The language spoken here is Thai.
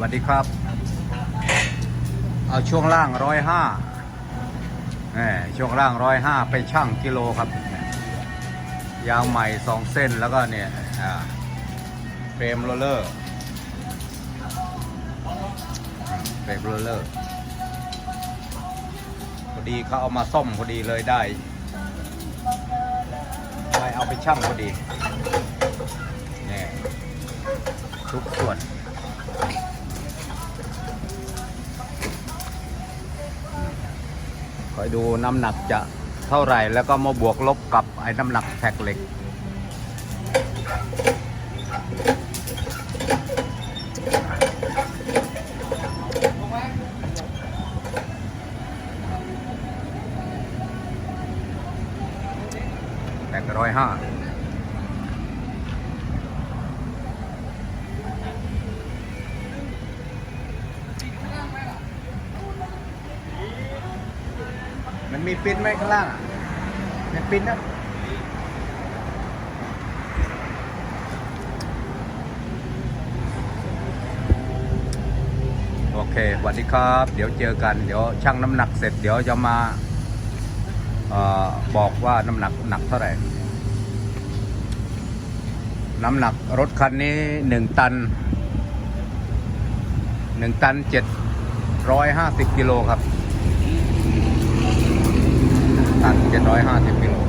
วัสดีครับ เอาช่วงล่างร้อยห้าช่วงล่างร้อยห้าไปช่างกิโลครับ ยาวใหม่สองเส้นแล้วก็เนี่ยเฟรมโรเลอร์เฟรมโรเลอร์พอดีเขาเอามาซ่อมพอดีเลยได้ได้เอาไปช่างพอดีเนี่ยทุกส่วน คอยดูน้ำหนักจะเท่าไหร่แล้วก็มาบวกลบกับไอ้น้ำหนักแท็กเหล็ก แท็กร้อยห้า มันมีปิ้นไหมข้างล่างอะมีปิ้นนะโอเคสวัสดีครับ เดี๋ยวเจอกัน เดี๋ยวชั่งน้ำหนักเสร็จ เดี๋ยวจะมาออบอกว่าน้ำหนักหนักเท่าไหร่ น้ำหนักรถคันนี้หนึ่งตันหนึ่งตันเจ็ดร้อยห้าสิบกิโลครับ 350กิโล